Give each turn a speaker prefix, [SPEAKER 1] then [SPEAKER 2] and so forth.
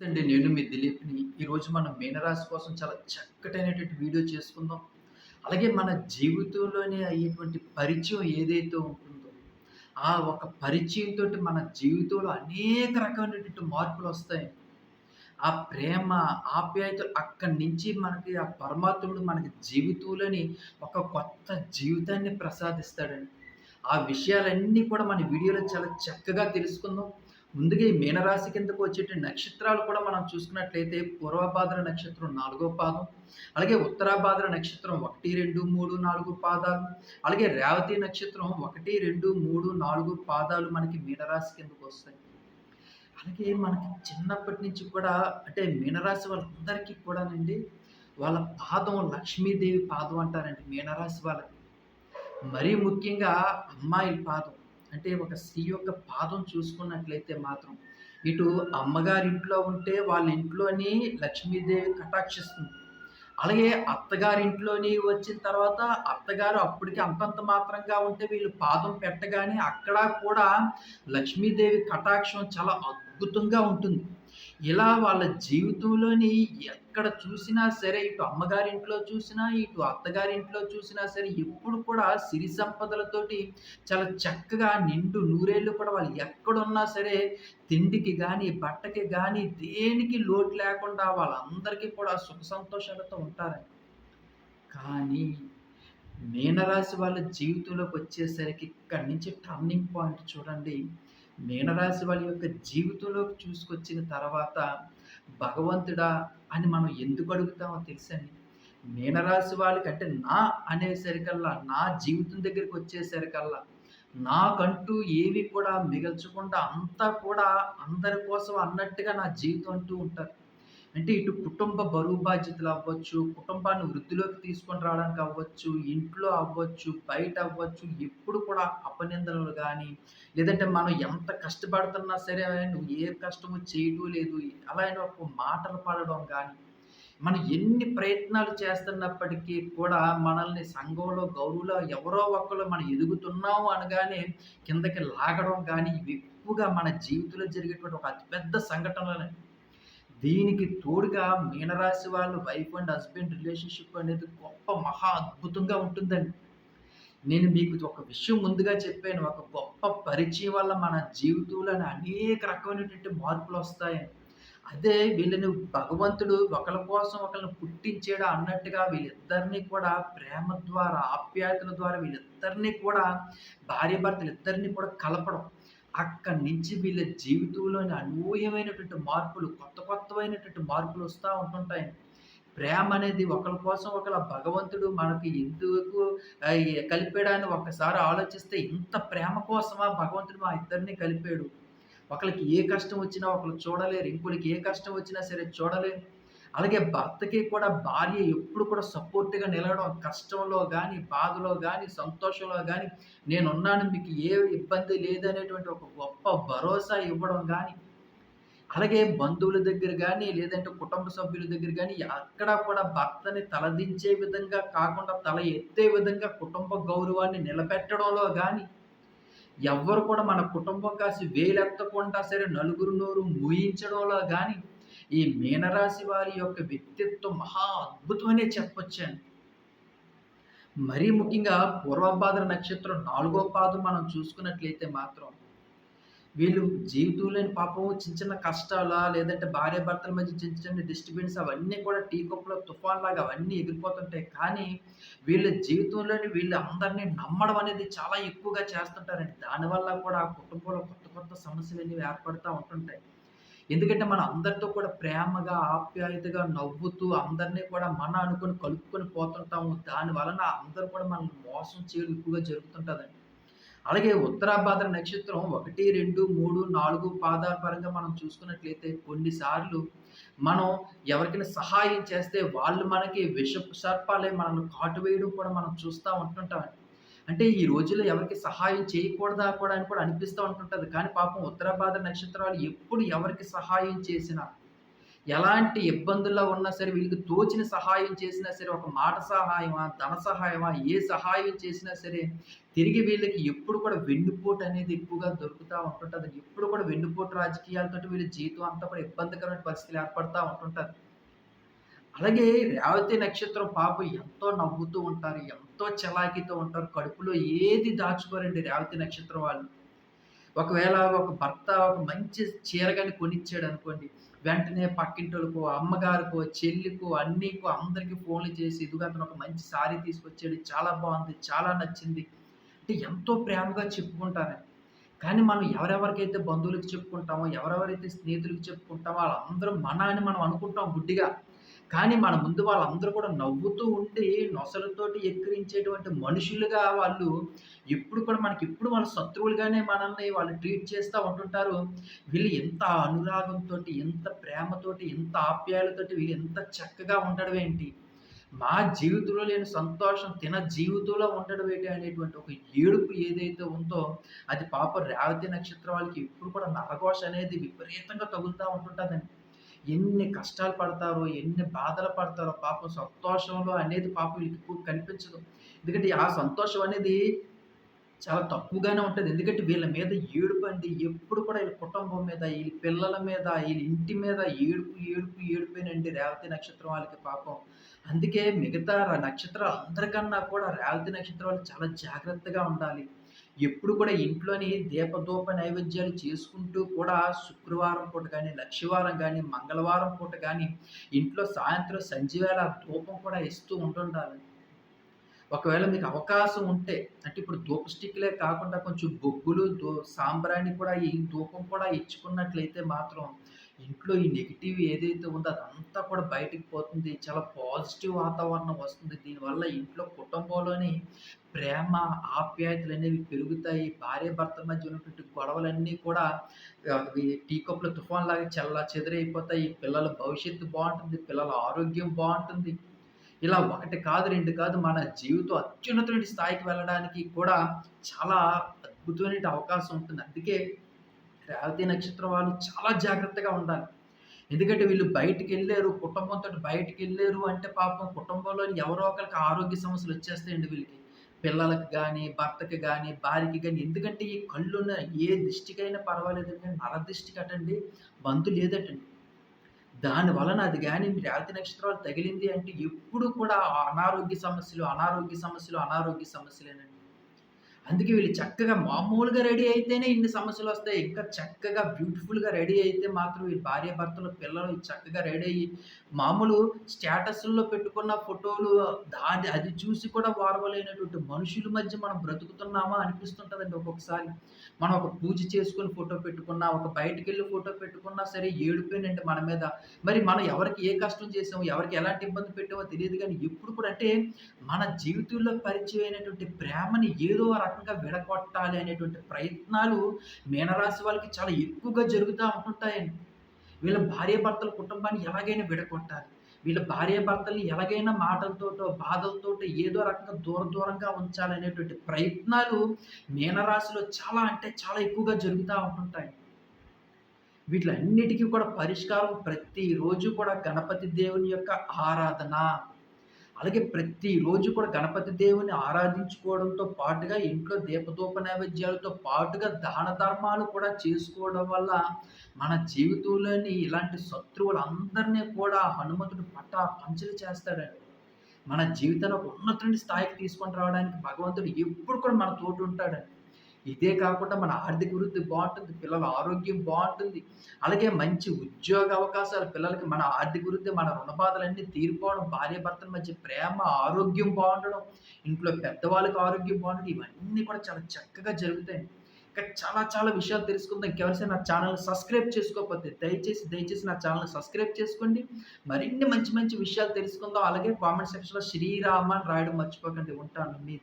[SPEAKER 1] అండి నేను మీ దిలీప్‌ని. ఈరోజు మనం మీనరాశి కోసం చాలా చక్కటైనటువంటి వీడియో చేసుకుందాం. అలాగే మన జీవితంలోనే అయ్యేటువంటి పరిచయం ఏదైతే ఉంటుందో, ఆ ఒక పరిచయంతో మన జీవితంలో అనేక రకమైనటువంటి మార్పులొస్తాయి. ఆ ప్రేమ, ఆప్యాయతలు అక్కడి నుంచి మనకి ఆ పరమాత్ముడు మనకి జీవితంలోని ఒక కొత్త జీవితాన్ని ప్రసాదిస్తాడండి. ఆ విషయాలన్నీ కూడా మన వీడియోలో చాలా చక్కగా తెలుసుకుందాం. ముందుగా ఈ మీనరాశి కిందకు వచ్చేటువంటి నక్షత్రాలు కూడా మనం చూసుకున్నట్లయితే పూర్వభాద్ర నక్షత్రం నాలుగో పాదం, అలాగే ఉత్తరాభాద్ర నక్షత్రం 1, 2, 3, 4 పాదాలు, అలాగే రేవతి నక్షత్రం 1, 2, 3, 4 పాదాలు మనకి మీనరాశి కిందకు వస్తాయి అలాగే మనకి చిన్నప్పటి నుంచి కూడా అంటే మీనరాశి వాళ్ళందరికీ కూడానండి వాళ్ళ పాదం లక్ష్మీదేవి పాదం అంటారండి మీనరాశి వాళ్ళకి. మరీ ముఖ్యంగా అమ్మాయిల పాదం. అంటే ఒక స్త్రీ యొక్క పాదం చూసుకున్నట్లయితే మాత్రం ఇటు అమ్మగారింట్లో ఉంటే వాళ్ళ ఇంట్లోని లక్ష్మీదేవి కటాక్షిస్తుంది. అలాగే అత్తగారింట్లోని వచ్చిన తర్వాత అత్తగారు అప్పటికి అంతంత మాత్రంగా ఉంటే వీళ్ళు పాదం పెట్టగానే అక్కడ కూడా లక్ష్మీదేవి కటాక్షం చాలా అద్భుతంగా ఉంటుంది. ఇలా వాళ్ళ జీవితంలోని ఎక్కడ చూసినా సరే ఇటు అమ్మగారింట్లో చూసినా, ఇటు అత్తగారింట్లో చూసినా సరే ఎప్పుడు కూడా సిరి సంపదలతోటి చాలా చక్కగా నిండు నూరేళ్ళు కూడా వాళ్ళు ఎక్కడున్నా సరే తిండికి కానీ బట్టకి కానీ దేనికి లోటు లేకుండా వాళ్ళందరికీ కూడా సుఖ సంతోషాలతో ఉంటారండి. కానీ మీనరాశి వాళ్ళ జీవితంలోకి వచ్చేసరికి ఇక్కడి నుంచి టర్నింగ్ పాయింట్ చూడండి. మీనరాశి వాళ్ళ యొక్క జీవితంలోకి చూసుకొచ్చిన తర్వాత భగవంతుడా అని మనం ఎందుకు అడుగుతామో తెలుసండి. మీనరాశి వాళ్ళకి అంటే నా అనేసరికల్లా, నా జీవితం దగ్గరికి వచ్చేసరికల్లా నాకంటూ ఏవి కూడా మిగల్చకుండా అంతా కూడా అందరి కోసం అన్నట్టుగా నా జీవితం అంటూ ఉంటారు. అంటే ఇటు కుటుంబ బరువు బాధ్యతలు అవ్వచ్చు, కుటుంబాన్ని వృద్ధిలోకి తీసుకొని రావడానికి అవ్వచ్చు, ఇంట్లో అవ్వచ్చు, బయట అవ్వచ్చు, ఎప్పుడు కూడా అపనిందనలు కానీ లేదంటే మనం ఎంత కష్టపడుతున్నా సరే నువ్వు ఏ కష్టము చేయటం లేదు. అలా అయినా ఒక మాటలు పడడం కానీ మనం ఎన్ని ప్రయత్నాలు చేస్తున్నప్పటికీ కూడా మనల్ని సంఘంలో, గౌరవలో ఎవరో ఒకరు మనం ఎదుగుతున్నాము అనగానే కిందకి లాగడం కానీ ఇవి ఎక్కువగా మన జీవితంలో జరిగేటువంటి ఒక అతిపెద్ద సంఘటనలు దీనికి తోడుగా మీనరాశి వాళ్ళు వైఫ్ అండ్ హస్బెండ్ రిలేషన్‌షిప్ అనేది గొప్ప మహా అద్భుతంగా ఉంటుందండి. నేను మీకు ఒక విషయం ముందుగా చెప్పాను. ఒక గొప్ప పరిచయం వల్ల మన జీవితంలోని అనేక రకమైనటువంటి మార్పులు వస్తాయని అదే వీళ్ళని భగవంతుడు ఒకళ్ళ కోసం ఒకళ్ళని పుట్టించాడు అన్నట్టుగా వీళ్ళిద్దరినీ కూడా ప్రేమ ద్వారా, ఆప్యాయతల ద్వారా వీళ్ళిద్దరినీ కూడా భార్యాభర్తలిద్దరిని కూడా కలపడం. అక్కడి నుంచి వీళ్ళ జీవితంలోని అనూహ్యమైనటువంటి మార్పులు, కొత్త కొత్తమైనటువంటి మార్పులు వస్తూ ఉంటుంటాయి ప్రేమ అనేది ఒకళ్ళ కోసం ఒకళ్ళ భగవంతుడు మనకి ఎందుకు కలిపాడని ఒక్కసారి ఆలోచిస్తే ఇంత ప్రేమ కోసమా భగవంతుడు మా ఇద్దరిని కలిపాడు. ఒకరికి ఏ కష్టం వచ్చినా ఒకళ్ళు చూడలేరు. ఇంకొకరికి ఏ కష్టం వచ్చినా సరే చూడలేరు. అలాగే భర్తకి కూడా భార్య ఎప్పుడు కూడా సపోర్ట్‌గా నిలవడం కష్టంలో కానీ బాధలో కానీ సంతోషంలో కానీ నేనున్నాను మీకు ఏ ఇబ్బంది లేదనేటువంటి ఒక గొప్ప భరోసా ఇవ్వడం కానీ అలాగే బంధువుల దగ్గర కానీ లేదంటే కుటుంబ సభ్యుల దగ్గర కానీ అక్కడ కూడా భర్తని తలదించే విధంగా కాకుండా తల ఎత్తే విధంగా కుటుంబ గౌరవాన్ని నిలబెట్టడంలో కానీ ఎవ్వరు కూడా మన కుటుంబం కాసి వేలెత్తకుండా సరే నలుగురు నోరు మూయించడంలో కానీ ఈ మీనరాశి వారి యొక్క వ్యక్తిత్వం మహా అద్భుతమనే చెప్పొచ్చాను మరీ ముఖ్యంగా పూర్వభాద్ర నక్షత్రం నాలుగో పాదం మనం చూసుకున్నట్లయితే మాత్రం, వీళ్ళు జీవితంలోని పాపం చిన్న చిన్న కష్టాలా, లేదంటే భార్యాభర్తల మధ్య చిన్న చిన్న డిస్టర్బెన్స్ అవన్నీ కూడా టీ కప్పులో తుఫాన్‌లాగా అవన్నీ ఎగిరిపోతుంటాయి. కానీ వీళ్ళ జీవితంలోని వీళ్ళు అందరిని నమ్మడం అనేది చాలా ఎక్కువగా చేస్తుంటారండి. దానివల్ల కూడా ఆ కుటుంబంలో కొత్త కొత్త సమస్యలనేవి ఏర్పడుతూ ఉంటుంటాయి. ఎందుకంటే మనం అందరితో కూడా ప్రేమగా, ఆప్యాయతగా నవ్వుతూ అందరిని కూడా మన అనుకుని కలుపుకొని పోతుంటాము. దాని వలన అందరూ కూడా మనల్ని మోసం చేయడం ఎక్కువగా జరుగుతుంటదండి. అలాగే ఉత్తరాభాద్ర నక్షత్రం 1, 2, 3, 4 పాదాల పరంగా మనం చూసుకున్నట్లయితే కొన్నిసార్లు మనం ఎవరికైనా సహాయం చేస్తే వాళ్ళు మనకి విషపు సర్పాలే మనల్ని కాటు వేయడం కూడా మనం చూస్తూ ఉంటుంటామండి. అంటే ఈ రోజుల్లో ఎవరికి సహాయం చేయకూడదా కూడా అని కూడా అనిపిస్తూ ఉంటుంటుంది. కానీ పాపం ఉత్తరాభాద్ర నక్షత్రాలు ఎప్పుడు ఎవరికి సహాయం చేసినా, ఎలాంటి ఇబ్బందుల్లో ఉన్నా సరే వీళ్ళకి తోచిన సహాయం చేసినా సరే ఒక మాట సహాయమా ధన సహాయమా ఏ సహాయం చేసినా సరే తిరిగి వీళ్ళకి ఎప్పుడు కూడా వెన్నుపోటు అనేది ఎక్కువగా దొరుకుతూ ఉంటుంటుంది. ఎప్పుడు కూడా వెన్నుపోటు రాజకీయాలతో వీళ్ళ జీవితం అంతా కూడా ఇబ్బందికరమైన పరిస్థితులు ఏర్పడుతూ ఉంటుంటుంది. అలాగే రేవతి నక్షత్రం పాప ఎంతో నవ్వుతూ ఉంటారు ఎంతో చలాకీతో ఉంటారు కడుపులో ఏది దాచుకోరండి రేవతి నక్షత్రం వాళ్ళు. ఒకవేళ ఒక భర్త ఒక మంచి చీర కానీ కొనిచ్చాడు అనుకోండి వెంటనే పక్కింటోళ్ళకో అమ్మగారికో చెల్లికో అన్నీకో అందరికీ ఫోన్లు చేసి ఇదిగో అతను ఒక మంచి సారీ తీసుకొచ్చాడు చాలా బాగుంది చాలా నచ్చింది అంటే ఎంతో ప్రేమగా చెప్పుకుంటారని కానీ మనం ఎవరెవరికైతే బంధువులకు చెప్పుకుంటామో ఎవరెవరైతే స్నేహితులకు చెప్పుకుంటామో వాళ్ళందరూ మన అని మనం అనుకుంటాం గుడ్డిగా. కానీ మన ముందు వాళ్ళందరూ కూడా నవ్వుతూ ఉండి నొసలతోటి ఎక్కిరించేటువంటి మనుషులుగా వాళ్ళు ఎప్పుడు కూడా మనకి ఎప్పుడు వాళ్ళ శత్రువులుగానే మనల్ని వాళ్ళు ట్రీట్ చేస్తూ ఉంటుంటారు. వీళ్ళు ఎంత అనురాగంతో ఎంత ప్రేమతోటి ఎంత ఆప్యాయలతోటి వీళ్ళు ఎంత చక్కగా ఉండడం ఏంటి? మా జీవితంలో లేని సంతోషం తిన జీవితంలో ఉండడం ఏంటి అనేటువంటి ఒక ఏడుపు ఏదైతే ఉందో అది పాప రేవతి నక్షత్రం వాళ్ళకి ఎప్పుడు కూడా నరఘోష అనేది విపరీతంగా తగులుతూ ఉంటుంటుందండి. ఎన్ని కష్టాలు పడతారో ఎన్ని బాధలు పడతారో పాపం సంతోషంలో అనేది పాపం వీళ్ళకి ఎక్కువ కనిపించదు. ఎందుకంటే ఆ సంతోషం అనేది చాలా తక్కువగానే ఉంటుంది. ఎందుకంటే వీళ్ళ మీద ఏడుపు అండి. ఎప్పుడు కూడా వీళ్ళ కుటుంబం మీద వీళ్ళ పిల్లల మీద వీళ్ళ ఇంటి మీద ఏడుపు ఏడుపు ఏడుపేనండి రేవతి నక్షత్రం వాళ్ళకి పాపం. అందుకే మిగతా నక్షత్రాలు అందరికన్నా కూడా రేవతి నక్షత్రం వాళ్ళు చాలా జాగ్రత్తగా ఉండాలి. ఎప్పుడు కూడా ఇంట్లోని దీపధూప నైవేద్యాలు చేసుకుంటూ కూడా శుక్రవారం పూట కానీ లక్షవారం కానీ మంగళవారం పూట కానీ ఇంట్లో సాయంత్రం సంజీవేళ ధూపం కూడా ఇస్తూ ఉంటుండాలి. ఒకవేళ మీకు అవకాశం ఉంటే అంటే ఇప్పుడు ధూప స్టిక్లే కాకుండా కొంచెం బొగ్గులు దో సాంబ్రాణి కూడా ఈ ధూపం కూడా ఇచ్చుకున్నట్లయితే మాత్రం ఇంట్లో ఈ నెగిటివ్ ఏదైతే ఉందో అదంతా కూడా బయటికి పోతుంది. చాలా పాజిటివ్ వాతావరణం వస్తుంది. దీనివల్ల ఇంట్లో కుటుంబంలోని ప్రేమ ఆప్యాయతలు అనేవి పెరుగుతాయి. భార్య భర్త మధ్య ఉన్నటువంటి గొడవలన్నీ కూడా టీ కప్పుల తుఫాన్ లాగా చల్ల చెదిరైపోతాయి. పిల్లల భవిష్యత్తు బాగుంటుంది. పిల్లల ఆరోగ్యం బాగుంటుంది. ఇలా ఒకటి కాదు రెండు కాదు మన జీవితం అత్యున్నతమైన స్థాయికి వెళ్ళడానికి కూడా చాలా అద్భుతమైన అవకాశం ఉంటుంది. అందుకే రేవతి నక్షత్రం వాళ్ళు చాలా జాగ్రత్తగా ఉండాలి. ఎందుకంటే వీళ్ళు బయటికి వెళ్ళారు కుటుంబంతో బయటికి వెళ్ళారు అంటే పాపం కుటుంబంలో ఎవరో ఒకరికి ఆరోగ్య సమస్యలు వచ్చేస్తాయండి వీళ్ళకి. పిల్లలకి కానీ భర్తకి కానీ భార్యకి కానీ ఎందుకంటే ఈ కళ్ళున్న ఏ దిష్టికైనా పర్వాలేదు కానీ నరదిష్టి కట్టండి బంతు లేదటండి. దాని వలన అది కానీ రేవతి నక్షత్రాలు తగిలింది అంటే ఎప్పుడు కూడా అనారోగ్య సమస్యలు అనారోగ్య సమస్యలు అనారోగ్య సమస్యలేనండి. అందుకే వీళ్ళు చక్కగా మామూలుగా రెడీ అయితేనే ఇన్ని సమస్యలు వస్తాయి. ఇంకా చక్కగా బ్యూటిఫుల్గా రెడీ అయితే మాత్రం వీళ్ళు భార్య భర్తలు పిల్లలు చక్కగా రెడీ అయ్యి మామూలు స్టేటస్ల్లో పెట్టుకున్న ఫోటోలు దాని అది చూసి కూడా వారవలేనటువంటి మనుషుల మధ్య మనం బ్రతుకుతున్నామా అనిపిస్తుంటుందండి ఒక్కొక్కసారి. మనం ఒక పూజ చేసుకుని ఫోటో పెట్టుకున్నా ఒక బయటికి వెళ్ళి ఫోటో పెట్టుకున్నా సరే ఏడిపోయినండి మన మీద. మరి మనం ఎవరికి ఏ కష్టం చేసామో ఎవరికి ఎలాంటి ఇబ్బంది పెట్టామో తెలియదు కానీ ఎప్పుడు కూడా అంటే మన జీవితంలో పరిచయం అయినటువంటి ప్రేమని ఏదో రకంగా విడగొట్టాలి అనేటువంటి ప్రయత్నాలు మీనరాశి వాళ్ళకి చాలా ఎక్కువగా జరుగుతూ ఉంటుంటాయండి. వీళ్ళ భార్యాభర్తల కుటుంబాన్ని ఎలాగైనా విడగొట్టాలి. వీళ్ళ భార్యాభర్తల్ని ఎలాగైనా మాటలతోటో బాధలతోటో ఏదో రకంగా దూర దూరంగా ఉంచాలనేటువంటి ప్రయత్నాలు మీనరాశిలో చాలా అంటే చాలా ఎక్కువగా జరుగుతూ ఉంటుంటాయి. వీటిలన్నిటికీ కూడా పరిష్కారం ప్రతిరోజు కూడా గణపతి దేవుని యొక్క ఆరాధన. అలాగే ప్రతిరోజు కూడా గణపతి దేవుని ఆరాధించుకోవడంతో పాటుగా ఇంట్లో దీపదూప నైవేద్యాలతో పాటుగా దాన ధర్మాలు కూడా చేసుకోవడం వల్ల మన జీవితంలోని ఇలాంటి శత్రువులందరినీ కూడా హనుమంతుడు పట్టా పంచలు చేస్తాడండి. మన జీవితాన్ని ఒక ఉన్నతమైన స్థాయికి తీసుకొని రావడానికి భగవంతుడు ఎప్పుడు కూడా మన తోటి ఉంటాడండి ఇదే కాకుండా మన ఆర్థిక వృద్ధి బాగుంటుంది పిల్లల ఆరోగ్యం బాగుంటుంది. అలాగే మంచి ఉద్యోగ అవకాశాలు పిల్లలకి మన ఆర్థిక వృద్ధి మన రుణ బాధలన్నీ తీరిపోవడం భార్య భర్తల మధ్య ప్రేమ ఆరోగ్యం బాగుండడం ఇంట్లో పెద్దవాళ్ళకి ఆరోగ్యం బాగుండడం ఇవన్నీ కూడా చాలా చక్కగా జరుగుతాయి. ఇంకా చాలా చాలా విషయాలు తెలుసుకుందాం. ఇంకెవరిసైనా నా ఛానల్ సబ్స్క్రైబ్ చేసుకోకపోతే దయచేసి దయచేసి నా ఛానల్ సబ్స్క్రైబ్ చేసుకోండి. మరిన్ని మంచి మంచి విషయాలు తెలుసుకుందాం. అలాగే కామెంట్ సెక్షన్లో శ్రీరామ అని రాయడం మర్చిపోకండి. ఉంటాను. మీ